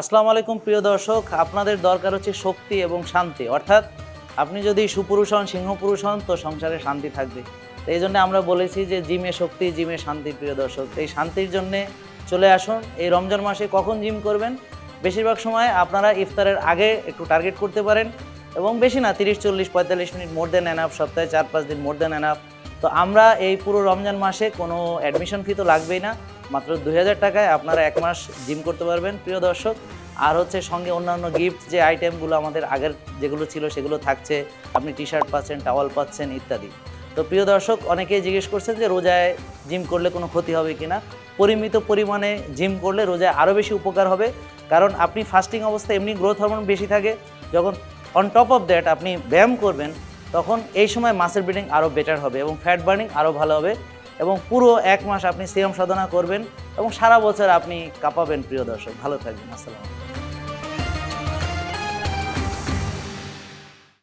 আসসালামু আলাইকুম, প্রিয় দর্শক। আপনাদের দরকার হচ্ছে শক্তি এবং শান্তি। অর্থাৎ আপনি যদি সুপুরুষ হন, সিংহ পুরুষ হন, তো সংসারে শান্তি থাকবে। তো এই জন্য আমরা বলেছি যে, জিমে শক্তি, জিমে শান্তি, প্রিয় দর্শক। এই শান্তির জন্যে চলে আসুন। এই রমজান মাসে কখন জিম করবেন? বেশিরভাগ সময় আপনারা ইফতারের আগে একটু টার্গেট করতে পারেন এবং বেশি না, তিরিশ, চল্লিশ, পঁয়তাল্লিশ মিনিট, মোর দেন এনাফ, সপ্তাহে চার, পাঁচ দিন, মোর দেন এনাফ। তো আমরা এই পুরো রমজান মাসে কোনো অ্যাডমিশন ফি তো লাগবেই না। মাত্র দুই হাজার টাকায় আপনারা এক মাস জিম করতে পারবেন, প্রিয় দর্শক। আর হচ্ছে সঙ্গে অন্যান্য গিফট যে আইটেমগুলো আমাদের আগের যেগুলো ছিল সেগুলো থাকছে। আপনি টি শার্ট পাচ্ছেন টাওয়াল পাচ্ছেন ইত্যাদি। তো প্রিয় দর্শক, অনেকেই জিজ্ঞেস করছেন যে রোজায় জিম করলে কোনো ক্ষতি হবে কি না? পরিমিত পরিমাণে জিম করলে রোজায় আরও বেশি উপকার হবে। কারণ আপনি ফাস্টিং অবস্থায় এমনি গ্রোথ হরমোন বেশি থাকে। যখন অন টপ অফ দ্যাট আপনি ব্যায়াম করবেন তখন এই সময় মাসেল ব্রিডিং আরও বেটার হবে এবং ফ্যাট বার্নিং আরও ভালো হবে এবং পুরো এক মাস আপনি সিয়াম সাধনা করবেন এবং সারা বছর আপনি কাঁপাবেন, প্রিয় দর্শক। ভালো থাকবেন। আসসালাম